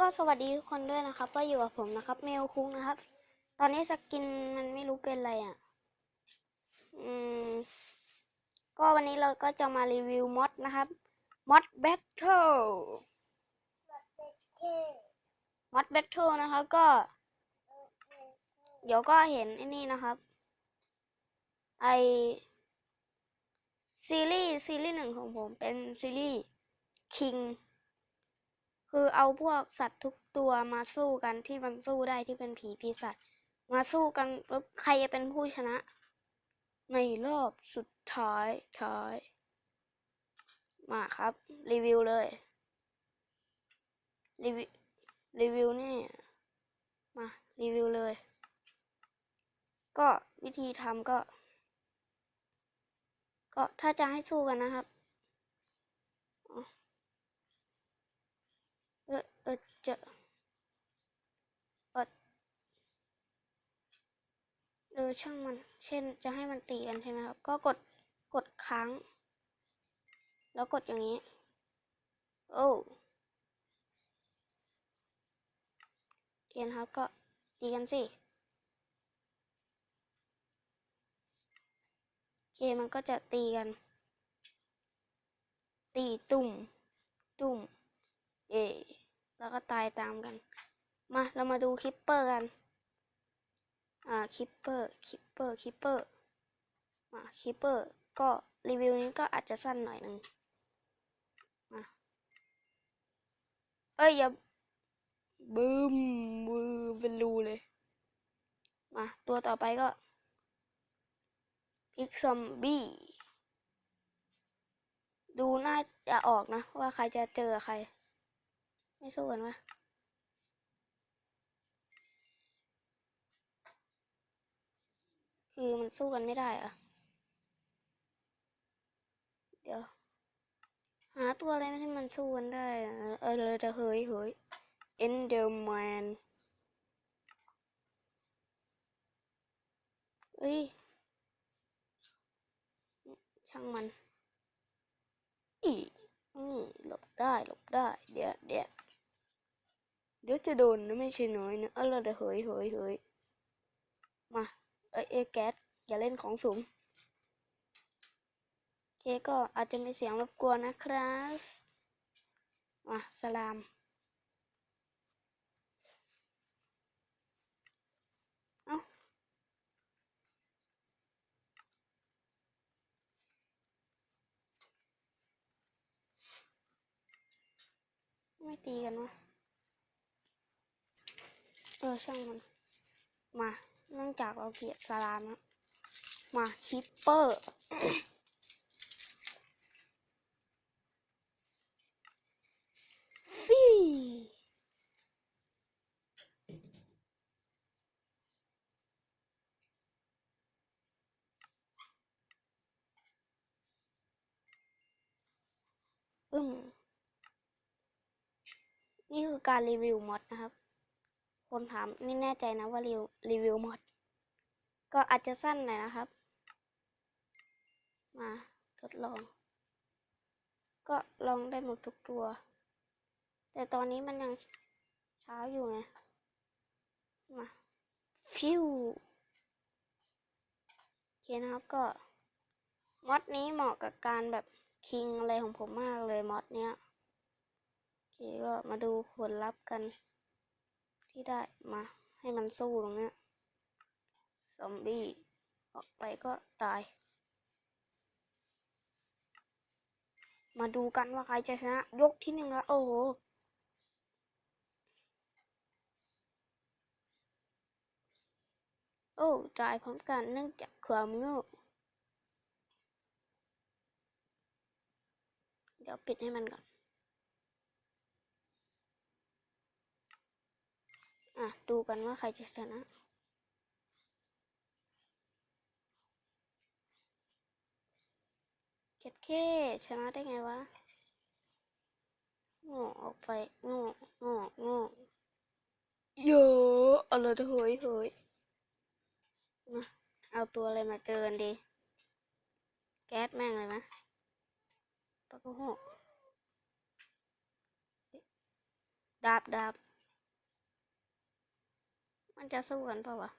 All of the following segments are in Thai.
ก็สวัสดีทุกคนด้วยนะครับ ก็อยู่กับผมนะครับ เมลคุ้งนะครับ ตอนนี้สกินมันไม่รู้เป็นอะไรอะ อืม ก็วันนี้เราก็จะมารีวิวมอดนะครับมอดแบทเทิลมอดแบทเทิลนะครับก็ เดี๋ยวก็เห็นไอ้นี่นะครับ ไอซีรีส์ซีรีส์หนึ่งของผมเป็นซีรีส์คิง คือเอาพวกสัตว์ทุกตัวมาสู้กันที่มันสู้ได้ที่เป็นผีปีศาจมาสู้กันปุ๊บใครจะเป็นผู้ชนะ ในรอบสุดท้ายท้าย มาครับ รีวิวเลย รีวิวรีวิวนี่ มา รีวิวเลย ก็วิธีทำก็ ก็ถ้าจะให้สู้กันนะครับ เออเออจะเออเออช่างมัน เช่นจะให้มันตีกันใช่ไหมครับ ก็กดกดค้าง แล้วกดอย่างนี้ โอ้เกียนครับก็ตีกันสิเคมันก็จะตีกัน ตีตุ่ม ตุ่ม เย่แล้วก็ตายตามกัน มา เรามาดูคิปเปอร์กัน อ่าคิปเปอร์คิปเปอร์คิปเปอร์มาคิปเปอร์ก็รีวิวนี้ก็อาจจะสั้นหน่อยหนึ่งมาเอ้ยอย่าบึ้มมือเป็นรูเลย มาตัวต่อไปก็พิกซอมบี้ดูน่าจะออกนะ ว่าใครจะเจอใคร ไม่สู้กันวะ คือมันสู้กันไม่ได้อะเดี๋ยว หาตัวอะไรที่มันสู้กันได้เออเลยจะเฮ้ยเฮ้ยเอนเดอร์แมนเอ้ยช่างมันอีนี่หลบได้หลบได้ เดี๋ยวเดี๋ยวเดี๋ยวจะโดนนะไม่ใช่น้อยนะเออเราจะเฮ้ยเฮ้ยเฮ้ยมา เอ้ยเอแก๊สอย่าเล่นของสูงโอเคก็อาจจะมีเสียงรบกวนนะครับมาสลามเอ้าไม่ตีกันวะเออช่างมัน มา เนื่องจากเราเกลียดสลามนะมาคิปเปอร์ ฟีอึมนี่คือการรีวิวมอดนะครับ คนถามนี่แน่ใจนะว่ารีวิวรีวิวมด ก็อาจจะสั้นหน่อยนะครับ มาทดลอง ก็ลองได้หมดทุกตัว แต่ตอนนี้มันยังเช้าอยู่ไง มาฟิวโอเคนะครับก็มอดนี้เหมาะกับการแบบคิงอะไรของผมมากเลยมอดเนี้ยโอเคก็มาดูผลลัพธ์กัน ที่ได้มาให้มันสู้ตรงนี้ซอมบี้ออกไปก็ตาย มาดูกันว่าใครจะชนะ ยกที่หนึ่งอะโอ้โหโอ้ตายพร้อมกันเนื่องจากความโง่เดี๋ยวปิดให้มันก่อน อะ ดูกันว่าใครจะชนะเจ็ดเคชนะได้ไงวะโง่ออกไปโง่โง่โง่เยอะเอาเลยเฮ้ยเฮ้ยมาเอาตัวอะไรมาเจอกันดี แก๊สแม่งเลยมะปะกโหดาบดาบ มันจะสู้กันเปล่าวะ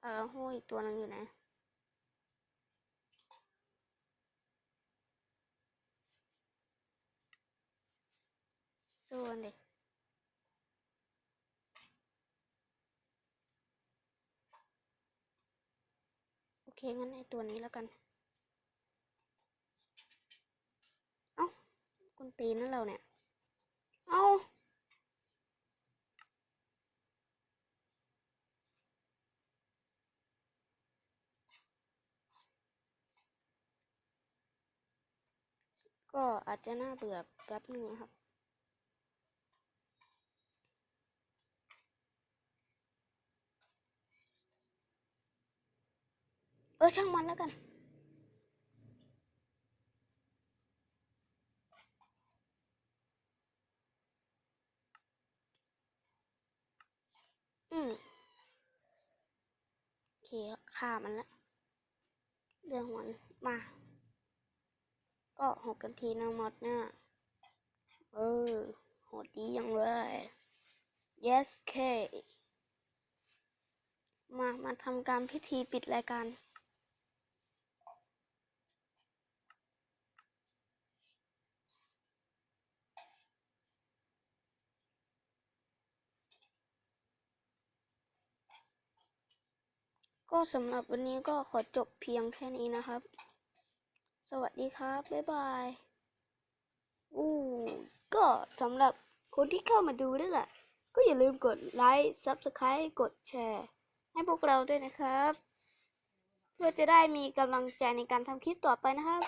เออหูอีกตัวหนึงอยู่ไหนสู้กันดิโอเค งั้นไอตัวนี้แล้วกัน เอ้าคนตีนนั่นเราเนี่ย เอ้า ก็อาจจะน่าเบื่อแป๊บหนึ่งนะครับ เออช่างมันแล้วกันอืมโอเคฆ่ามันละเรื่องมันมา ก็หกกันทีนะมอดเนี่ยเออ โหดดียังเลย yes k มา มาทำการพิธีปิดรายการก็สำหรับวันนี้ก็ขอจบเพียงแค่นี้นะครับ สวัสดีครับ บ๊ายบายอู้ก็สำหรับคนที่เข้ามาดูด้วยแหละ ก็อย่าลืมกดไลค์ Subscribe กดแชร์ ให้พวกเราด้วยนะครับ เพื่อจะได้มีกำลังใจในการทำคลิปต่อไปนะครับ